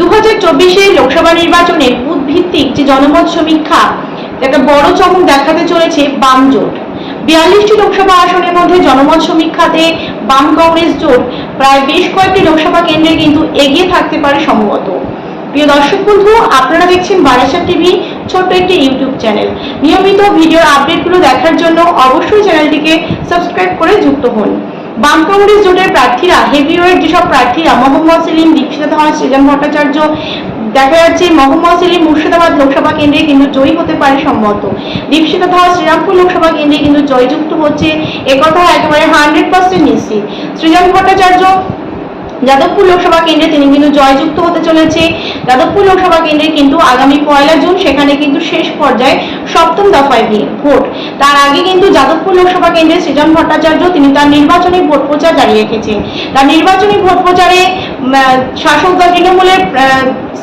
দু হাজার লোকসভা নির্বাচনের বুথ ভিত্তিক যে জনমত সমীক্ষা একটা বড় চমক দেখাতে চলেছে বাম জোট। বিয়াল্লিশটি লোকসভা আসনের মধ্যে জনমত সমীক্ষাতে বাম কংগ্রেস জোট প্রায় বেশ কয়েকটি লোকসভা কেন্দ্রে কিন্তু এগিয়ে থাকতে পারে সম্ভবত। প্রিয় দর্শক বন্ধু, আপনারা দেখছেন বারাসাত টিভি, ছোট্ট একটি ইউটিউব চ্যানেল। নিয়মিত ভিডিওর আপডেটগুলো দেখার জন্য অবশ্যই চ্যানেলটিকে সাবস্ক্রাইব করে যুক্ত হন। বাম কংগ্রেস জোটের প্রার্থীরা হেভিওয়েট যেসব প্রার্থীরা মোহাম্মদ সেলিম দীক্ষিতা ধর সৃজন ভট্টাচার্য, দেখা যাচ্ছে মোহাম্মদ সেলিম মুর্শিদাবাদ লোকসভা কেন্দ্রে কিন্তু জয়ী হতে পারে সম্মত দীক্ষিতা ধর শ্রীরামপুর লোকসভা কেন্দ্রে কিন্তু জয়যুক্ত হচ্ছে, একথা একেবারে হান্ড্রেড পার্সেন্ট নিশ্চিত। সৃজন ভট্টাচার্য যাদবপুর লোকসভা কেন্দ্রে তিনি কিন্তু জয়যুক্ত হতে চলেছে। যাদবপুর লোকসভা কেন্দ্রে কিন্তু আগামী পয়লা জুন, সেখানে কিন্তু শেষ পর্যায়ে সপ্তম দফায় ভোট। তার আগে কিন্তু যাদবপুর লোকসভা কেন্দ্রে সৃজন ভট্টাচার্য, তিনি তার নির্বাচনী ভোট প্রচার জারি রেখেছেন। তার নির্বাচনী ভোট প্রচারে শাসক দল তৃণমূলের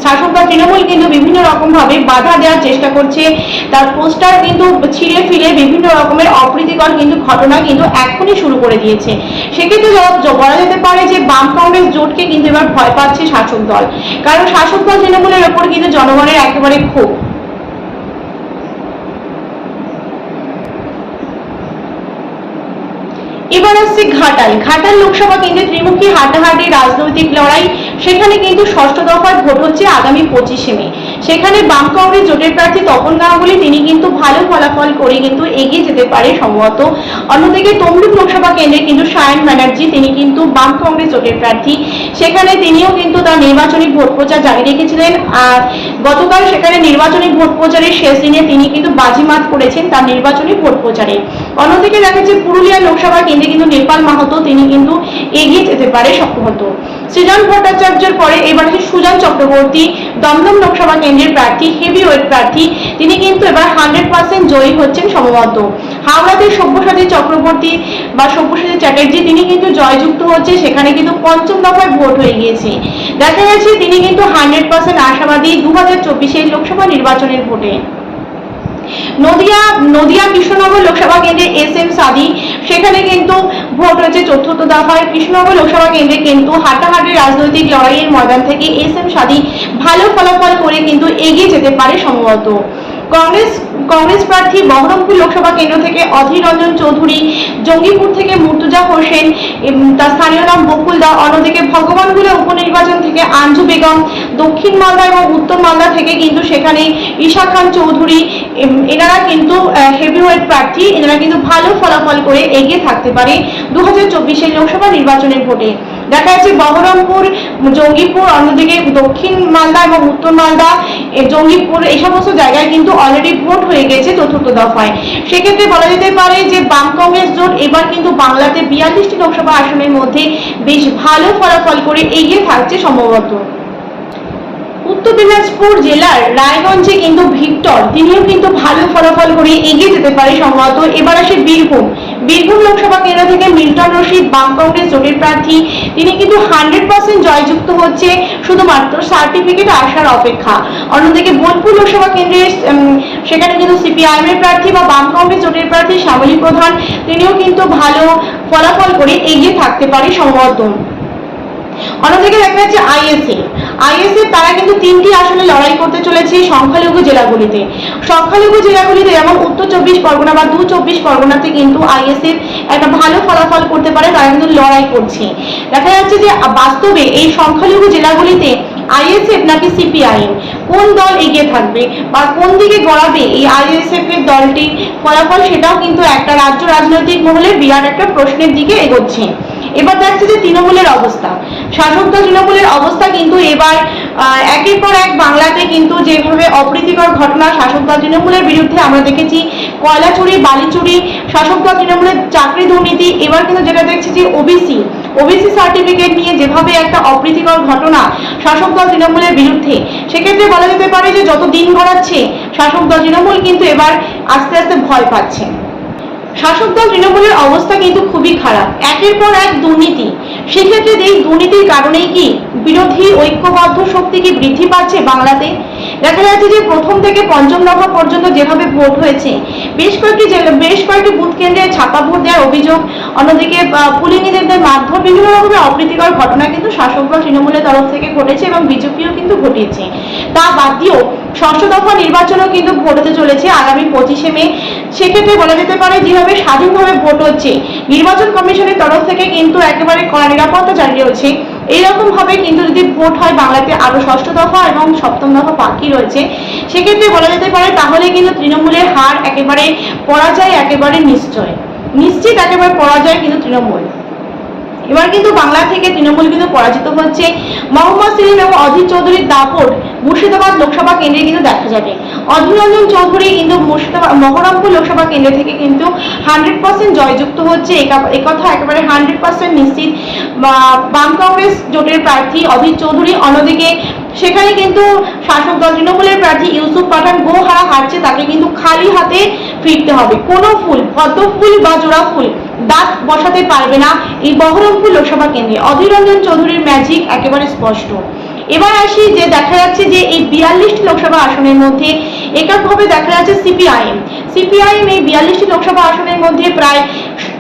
শাসক দল তৃণমূল কিন্তু বিভিন্ন রকম ভাবে বাধা দেওয়ার চেষ্টা করছে। তার পোস্টার কিন্তু ছিঁড়ে ফিরে বিভিন্ন রকমের অপ্রীতিকর কিন্তু ঘটনা কিন্তু এখনই শুরু করে দিয়েছে। সেক্ষেত্রে বলা যেতে পারে যে বাম কংগ্রেস জোটকে কিন্তু এবার ভয় পাচ্ছে শাসক দল। কারণ শাসক দল তৃণমূলের ওপর কিন্তু জনগণের একেবারে ক্ষোভ। এবার আসছে ঘাটাল। ঘাটাল লোকসভা কেন্দ্রে ত্রিমুখী হাটাহাটি রাজনৈতিক লড়াই সেখানে কিন্তু ষষ্ঠ দফার ভোট হচ্ছে আগামী পঁচিশে মে। সেখানে বাম কংগ্রেস জোটের প্রার্থী তপন গাঙ্গুলি, তিনি কিন্তু ভালো ফলাফল করে কিন্তু এগিয়ে যেতে পারে সম্ভবত। অন্যদিকে তমলুক লোকসভা কেন্দ্রে কিন্তু সায়ন ব্যানার্জি, তিনি কিন্তু বাম কংগ্রেস জোটের প্রার্থী। সেখানে তিনিও কিন্তু তার নির্বাচনী ভোট প্রচার জারি রেখেছিলেন। আর গতকাল সেখানে নির্বাচনী ভোট প্রচারের শেষ দিনে তিনি কিন্তু বাজিমাত করেছেন তার নির্বাচনী ভোট প্রচারে। অন্যদিকে দেখা যাচ্ছে পুরুলিয়া লোকসভা কেন্দ্রে কিন্তু নেপাল মাহাতো, তিনি কিন্তু এগিয়ে যেতে পারে সম্ভবত। সৃজন ভট্টাচার্যের পরে এবার হচ্ছে সুজন চক্রবর্তী, দমদম লোকসভা কেন্দ্রের প্রার্থী হেভি ওয়েট প্রার্থী, তিনি কিন্তু এবার হান্ড্রেড পার্সেন্ট জয়ী হচ্ছেন সম্ভবত। হাওড়াতে সব্যসাচী চক্রবর্তী বা সব্যসাচী চ্যাটার্জি, তিনি কিন্তু জয়যুক্ত হচ্ছে, সেখানে কিন্তু পঞ্চম দফায় ভোট হয়ে গিয়েছে। দেখা যাচ্ছে তিনি কিন্তু হান্ড্রেড পার্সেন্ট আশাবাদী দু হাজার চব্বিশের লোকসভা নির্বাচনের ভোটে। নদিয়া নদিয়া কৃষ্ণনগর লোকসভা কেন্দ্রে এস এম সাদি, সেখানে কিন্তু ভোট হয়েছে চতুর্থ দফায়। কৃষ্ণনগর লোকসভা কেন্দ্রে কিন্তু হাটাহাটি রাজনৈতিক লড়াইয়ের ময়দান থেকে এস এম সাদি ভালো ফলাফল করে কিন্তু এগিয়ে যেতে পারে সম্ভবত। কংগ্রেস কংগ্রেস প্রার্থী বহরমপুর লোকসভা কেন্দ্র থেকে অধীর রঞ্জন চৌধুরী, জঙ্গিপুর থেকে মুর্তুজা হোসেন তার স্থানীয় নাম বকুল দা, অন্যদিকে ভগবানগুলো উপনির্বাচন থেকে আঞ্জু বেগম, দক্ষিণ মালদা এবং উত্তর মালদা থেকে কিন্তু সেখানে ঈশা খান চৌধুরী এনারা কিন্তু হেভিওয়েট প্রার্থী, এনারা কিন্তু ভালো ফলাফল করে এগিয়ে থাকতে পারে দু হাজার লোকসভা নির্বাচনের ভোটে। দেখা যাচ্ছে বহরমপুর, জঙ্গিপুর, অন্যদিকে দক্ষিণ মালদা এবং উত্তর মালদা জঙ্গিপুর, এই সমস্ত জায়গায় কিন্তু অলরেডি ভোট হয়ে গেছে চতুর্থ দফায়। সেক্ষেত্রে বলা যেতে পারে যে বাম কংগ্রেস জোট এবার কিন্তু বাংলাতে বিয়াল্লিশটি লোকসভা আসনের মধ্যে বেশ ভালো ফলাফল করে এগিয়ে থাকছে সম্ভবত। উত্তর দিনাজপুর জেলার রায়গঞ্জে কিন্তু ভিক্টর, তিনিও কিন্তু ভালো ফলাফল করে এগিয়ে যেতে পারে সম্ভবত। এবার আসে বীরভূম। বীরভূম লোকসভা কেন্দ্র থেকে মিল্টন রশিদ, বাম কংগ্রেস জোটের প্রার্থী। তিনি কিন্তু হান্ড্রেড পার্সেন্ট জয়যুক্ত হচ্ছে শুধুমাত্র সার্টিফিকেট আসার অপেক্ষা। অন্যদিকে বোলপুর লোকসভা কেন্দ্রে সেখানে কিন্তু সিপিআইএম এর প্রার্থী বা বাম কংগ্রেস জোটের প্রার্থী শ্যামলী প্রধান। তিনিও কিন্তু ভালো ফলাফল করে এগিয়ে থাকতে পারে সম্ভবত অন্যদিকে দেখা যাচ্ছে আইএসএ। আইএসএ তারা কিন্তু তিনটি আসনে লড়াই করতে চলেছে সংখ্যালঘু জেলাগুলিতে। সংখ্যালঘু জেলাগুলিতে যেমন উত্তর চব্বিশ পরগনা বা দু চব্বিশ পরগনাতে কিন্তু আইএসএফ একটা ভালো ফলাফল করতে পারে, তারা কিন্তু লড়াই করছে। দেখা যাচ্ছে যে বাস্তবে এই সংখ্যালঘু জেলাগুলিতে আইএসএফ নাকি সিপিআইএম কোন দল এগিয়ে থাকবে বা কোন দিকে গড়াবে এই আইএসএফ এর দলটি? ফলাফল সেটাও কিন্তু একটা রাজ্য রাজনৈতিক মহলে বিরাট একটা প্রশ্নের দিকে এগোচ্ছে। এবার দেখছে যে তৃণমূলের অবস্থা। শাসক দল তৃণমূলের অবস্থা কিন্তু এবার একের পর এক বাংলাতে কিন্তু যেভাবে অপ্রীতিকর ঘটনা শাসক দল তৃণমূলের বিরুদ্ধে আমরা দেখেছি কয়লা চুরি বালি চুরি শাসক দল তৃণমূলের চাকরি দুর্নীতি, এবার কিন্তু যেটা দেখছি যে ওবিসি ওবিসি সার্টিফিকেট নিয়ে যেভাবে একটা অপ্রীতিকর ঘটনা শাসক দল তৃণমূলের বিরুদ্ধে, সেক্ষেত্রে বলা যেতে পারে যে যত দিন গড়াচ্ছে, শাসক দল তৃণমূল কিন্তু এবার আস্তে আস্তে ভয় পাচ্ছে। শাসক দল তৃণমূলের অবস্থা কিন্তু খুবই খারাপ। একের পর এক দুর্নীতি। সেক্ষেত্রে এই দুর্নীতির কারণেই কি বিরোধী ঐক্যবদ্ধ শক্তি কি বৃদ্ধি পাচ্ছে বাংলাতে? দেখা যাচ্ছে যে প্রথম থেকে পঞ্চম দফা পর্যন্ত যেভাবে ভোট হয়েছে, বেশ কয়েকটি বেশ কয়েকটি বুথ কেন্দ্রে ছাপা ভোট দেওয়ার অভিযোগ, অন্যদিকে পুলিং এজেন্টদের মাধ্যমে বিভিন্ন রকমের অপ্রীতিকর ঘটনা কিন্তু শাসক দল তৃণমূলের তরফ থেকে ঘটেছে এবং বিজেপিও কিন্তু ঘটিয়েছে। তা বাদ দিয়েও ষষ্ঠ দফা নির্বাচনও কিন্তু ভোট হতে চলেছে আগামী পঁচিশে মে। সেক্ষেত্রে বলা যেতে পারে যেভাবে স্বাধীনভাবে ভোট হচ্ছে, নির্বাচন কমিশনের তরফ থেকে কিন্তু একেবারে কড়া নিরাপত্তা জারি রয়েছে এইরকম ভাবে কিন্তু যদি ভোট হয় বাংলাতে আরও ষষ্ঠ দফা এবং সপ্তম দফা বাকি রয়েছে, সেক্ষেত্রে বলা যেতে পারে তাহলে কিন্তু তৃণমূলের হার একেবারে পরাজয়, একেবারে নিশ্চয়। নিশ্চিত একেবারে পরাজয় কিন্তু তৃণমূল। এবার কিন্তু বাংলা থেকে তৃণমূল কিন্তু পরাজিত হচ্ছে। মোহাম্মদ সেলিম এবং অধীর চৌধুরীর দাপট মুর্শিদাবাদ লোকসভা কেন্দ্রে কিন্তু দেখা যাবে। অধীর রঞ্জন চৌধুরী কিন্তু মুর্শিদাবাদ, মহরমপুর লোকসভা কেন্দ্র থেকে কিন্তু হান্ড্রেড পার্সেন্ট জয়যুক্ত হচ্ছে। একা- একথা একেবারে হান্ড্রেড পার্সেন্ট নিশ্চিত। বাম কংগ্রেস জোটের প্রার্থী অধীর চৌধুরী অন্যদিকে, সেখানে কিন্তু শাসক দল তৃণমূলের প্রার্থী ইউসুফ পাঠান গোহারা হারছে, তাকে কিন্তু খালি হাতে ফিরতে হবে। কোনো ফুল পদ্ম ফুল বা জোড়া ফুল। দাঁত বসাতে পারবে না। এই বহরমপুর লোকসভা কেন্দ্রে অধীর রঞ্জন চৌধুরীর ম্যাজিক একেবারে স্পষ্ট। এবার আসি যে দেখা যাচ্ছে যে এই বিয়াল্লিশটি লোকসভা আসনের মধ্যে এককভাবে দেখা যাচ্ছে সিপিআইএম। সিপিআইএম এই বিয়াল্লিশটি লোকসভা আসনের মধ্যে প্রায়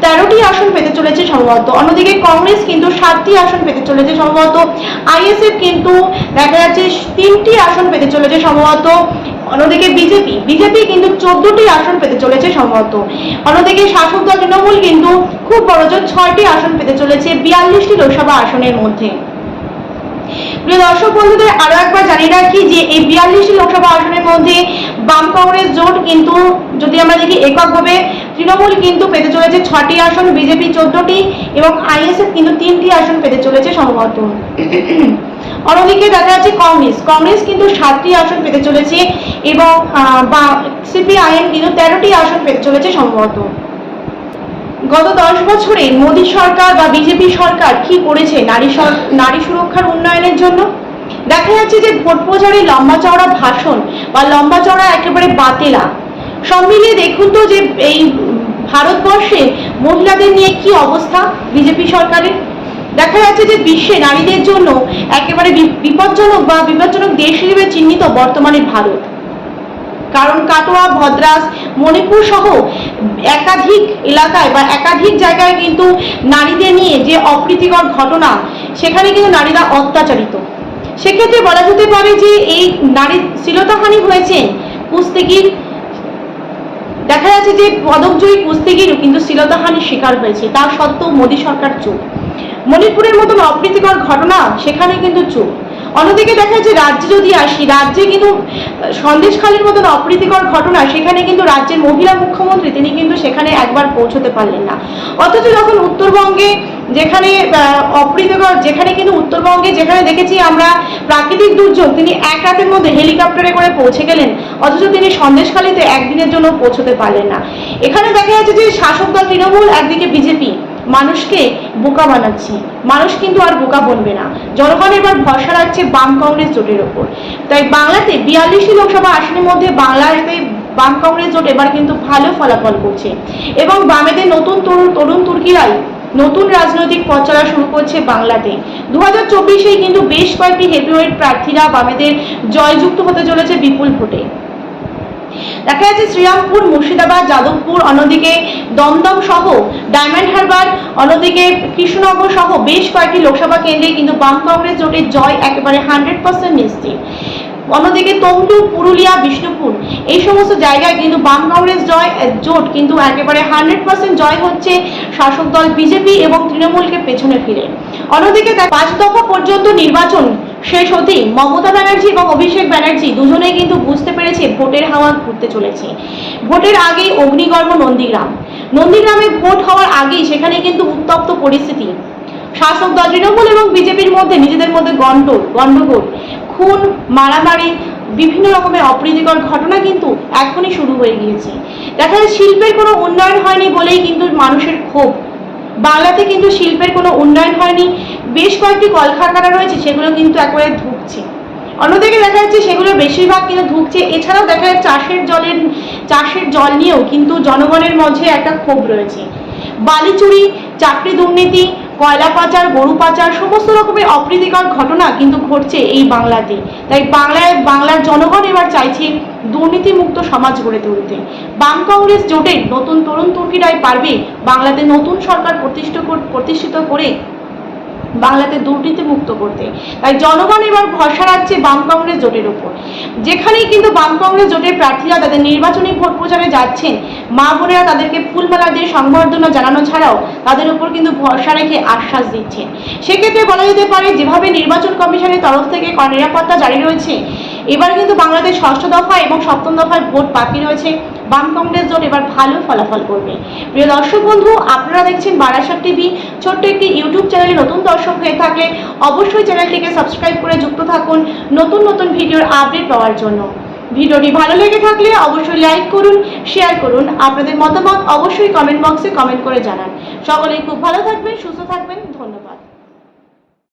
তেরোটি আসন পেতে চলেছে সম্ভবত। অন্যদিকে কংগ্রেস কিন্তু সাতটি আসন পেতে চলেছে সম্ভবত। আইএসএফ কিন্তু দেখা যাচ্ছে তিনটি আসন পেতে চলেছে সম্ভবত। অন্যদিকে বিজেপি। বিজেপি কিন্তু চোদ্দটি আসন পেতে চলেছে সম্ভবত অন্যদিকে শাসক দল তৃণমূল কিন্তু খুব বড়জোর ছয়টি আসন পেতে চলেছে বিয়াল্লিশটি লোকসভা আসনের মধ্যে। প্রিয় দর্শক বন্ধুদের, আরও একবার জানিয়ে রাখি যে এই বিয়াল্লিশটি লোকসভা আসনের মধ্যে বাম কংগ্রেস জোট কিন্তু যদি আমরা দেখি এককভাবে, তৃণমূল কিন্তু পেতে চলেছে ছটি আসন, বিজেপি চোদ্দটি এবং আইএসএফ কিন্তু তিনটি আসন পেতে চলেছে সম্ভবত অন্যদিকে দেখা যাচ্ছে কংগ্রেস। কংগ্রেস কিন্তু সাতটি আসন পেতে চলেছে এবং বা, সিপিআইএম কিন্তু তেরোটি আসন পেতে চলেছে সম্ভবত। গত দশ বছরে মোদী সরকার বা বিজেপি সরকার কি করেছে নারী নারী সুরক্ষার উন্নয়নের জন্য? দেখা যাচ্ছে যে ভোট প্রচারে লম্বা চওড়া ভাষণ বা লম্বা চওড়া একেবারে বাতেলা। সব মিলিয়ে দেখুন তো যে এই ভারতবর্ষে মহিলাদের নিয়ে কি অবস্থা বিজেপি সরকারের? দেখা যাচ্ছে যে বিশ্বে নারীদের জন্য একেবারে বিপজ্জনক বা বিপজ্জনক দেশ হিসেবে চিহ্নিত বর্তমানে ভারত। কারণ কাটোয়া, ভদ্রাস, মণিপুর সহ একাধিক এলাকায় বা একাধিক জায়গায় কিন্তু নারীদের নিয়ে যে অপ্রীতিকর ঘটনা, সেখানে কিন্তু নারীরা অত্যাচারিত। সেক্ষেত্রে বলা যেতে পারে যে এই নারী শ্লীলতাহানি হয়েছে কুস্তিগির। দেখা যাচ্ছে যে পদকজয়ী কুস্তিগিরও কিন্তু শ্লীলতাহানির শিকার হয়েছে। তা সত্ত্বেও মোদী সরকার চুপ। মণিপুরের মতন অপ্রীতিকর ঘটনা সেখানে কিন্তু চুপ। অন্যদিকে দেখা যাচ্ছে রাজ্যে যদি আসি, রাজ্যে কিন্তু, সন্দেশখালীর মতন অপ্রীতিকর ঘটনা সেখানে কিন্তু রাজ্যের মহিলা মুখ্যমন্ত্রী তিনি কিন্তু সেখানে একবার পৌঁছতে পারলেন না। অথচ যখন উত্তরবঙ্গে যেখানে অপ্রীতিকর, যেখানে কিন্তু উত্তরবঙ্গে যেখানে দেখেছি আমরা প্রাকৃতিক দুর্যোগ, তিনি এক রাতের মধ্যে হেলিকপ্টারে করে পৌঁছে গেলেন। অথচ তিনি সন্দেশখালীতে একদিনের জন্য পৌঁছতে পারলেন না। এখানে দেখা যাচ্ছে যে শাসক দল তৃণমূল, একদিকে বিজেপি। মানুষকে বোকা বানাচ্ছে। মানুষ কিন্তু আর বোকা বলবে না। জনগণ এবার ভরসা রাখছে বাম কংগ্রেস জোটের ওপর। তাই বাংলাতে বিয়াল্লিশটি লোকসভা আসনের মধ্যে বাংলাতে বাম কংগ্রেস জোট এবার কিন্তু ভালো ফলাফল করছে। এবং বামেদের নতুন তরুণ তরুণ তুর্কিরাই নতুন রাজনৈতিক পথ শুরু করছে বাংলাতে। দু হাজার চব্বিশেই কিন্তু বেশ কয়েকটি হেভিওয়েট প্রার্থীরা বামেদের জয়যুক্ত হতে চলেছে বিপুল ভোটে। দেখা যাচ্ছে শ্রীরামপুর, মুর্শিদাবাদ, যাদবপুর, অন্যদিকে দমদম সহ ডায়মন্ড হারবার, অন্যদিকে কৃষ্ণনগর সহ বেশ কয়েকটি লোকসভা কেন্দ্রে কিন্তু বাম কংগ্রেস জোটের জয় একেবারে হান্ড্রেড পার্সেন্ট নিশ্চিত। অন্যদিকে তমলুক, পুরুলিয়া, বিষ্ণুপুর, এই সমস্ত জায়গায় কিন্তু বাম কংগ্রেস জয় জোট কিন্তু একেবারে হান্ড্রেড পার্সেন্ট জয় হচ্ছে শাসক দল বিজেপি এবং তৃণমূলকে পেছনে ফিরে। অন্যদিকে পাঁচ দফা পর্যন্ত নির্বাচন শেষ হতেই মমতা ব্যানার্জি এবং অভিষেক ব্যানার্জি দুজনেই কিন্তু বুঝতে পেরেছে ভোটের হাওয়া ঘুরতে চলেছে। ভোটের আগেই অগ্নিগর্ভ নন্দীগ্রাম। নন্দীগ্রামে ভোট হওয়ার আগেই সেখানে কিন্তু উত্তপ্ত পরিস্থিতি। শাসক দল তৃণমূল এবং বিজেপির মধ্যে নিজেদের মধ্যে গন্ডগোল গন্ডগোল খুন, মারামারি, বিভিন্ন রকমের অপ্রীতিকর ঘটনা কিন্তু এখনই শুরু হয়ে গিয়েছে। দেখা যায় শিল্পের কোনো উন্নয়ন হয়নি বলেই কিন্তু মানুষের ক্ষোভ। বাংলাতে কিন্তু শিল্পের কোনো উন্নয়ন হয়নি। বেশ কয়েকটি কলকারখানা রয়েছে, সেগুলো কিন্তু একেবারে ধুকছে। অন্যদিকে দেখা যাচ্ছে সেগুলো বেশিরভাগ কিন্তু ধুকছে। এছাড়াও দেখা যাচ্ছে চাষের জলের, চাষের জল নিয়েও কিন্তু জনগণের মধ্যে একটা ক্ষোভ রয়েছে। বালি চুরি চাকরি দুর্নীতি, কয়লা পাচার, গরু পাচার, সমস্ত রকমের অপ্রীতিকর ঘটনা কিন্তু ঘটছে এই বাংলাতে। তাই বাংলায়, বাংলার জনগণ এবার চাইছে দুর্নীতিমুক্ত সমাজ গড়ে তুলতে। বাম কংগ্রেস জোটে নতুন তরুণ তুর্কিরাই পারবে বাংলাতে নতুন সরকার প্রতিষ্ঠিত কর- বাংলাতে দুর্নীতি মুক্ত করতে। তাই জনগণ এবার ভরসা রাখছে বাম কংগ্রেস জোটের উপর। যেখানেই কিন্তু বাম কংগ্রেস জোটের প্রার্থীরা তাদের নির্বাচনী ভোট প্রচারে যাচ্ছেন, মা বোনেরা তাদেরকে ফুলমালা দিয়ে সংবর্ধনা জানানো ছাড়াও তাদের উপর কিন্তু ভরসা রেখে আশ্বাস দিচ্ছেন। সেক্ষেত্রে বলা যেতে পারে, যেভাবে নির্বাচন কমিশনের তরফ থেকে নিরাপত্তা জারি রয়েছে, এবার কিন্তু বাংলাদেশ ষষ্ঠ দফা এবং সপ্তম দফায় ভোট বাকি রয়েছে। বাম কংগ্রেস জোট এবার ভালো ফলাফল করবে। প্রিয় দর্শক বন্ধু, আপনারা দেখছেন বারাসাত টিভি। ছোট্ট একটি ইউটিউব চ্যানেলে নতুন দর্শক হয়ে থাকলে অবশ্যই চ্যানেলটিকে সাবস্ক্রাইব করে যুক্ত থাকুন নতুন নতুন ভিডিওর আপডেট পাওয়ার জন্য। ভিডিওটি ভালো লেগে থাকলে অবশ্যই লাইক করুন, শেয়ার করুন, আপনাদের মতামত অবশ্যই কমেন্ট বক্সে কমেন্ট করে জানান। সকলেই খুব ভালো থাকবেন, সুস্থ থাকবেন, ধন্যবাদ।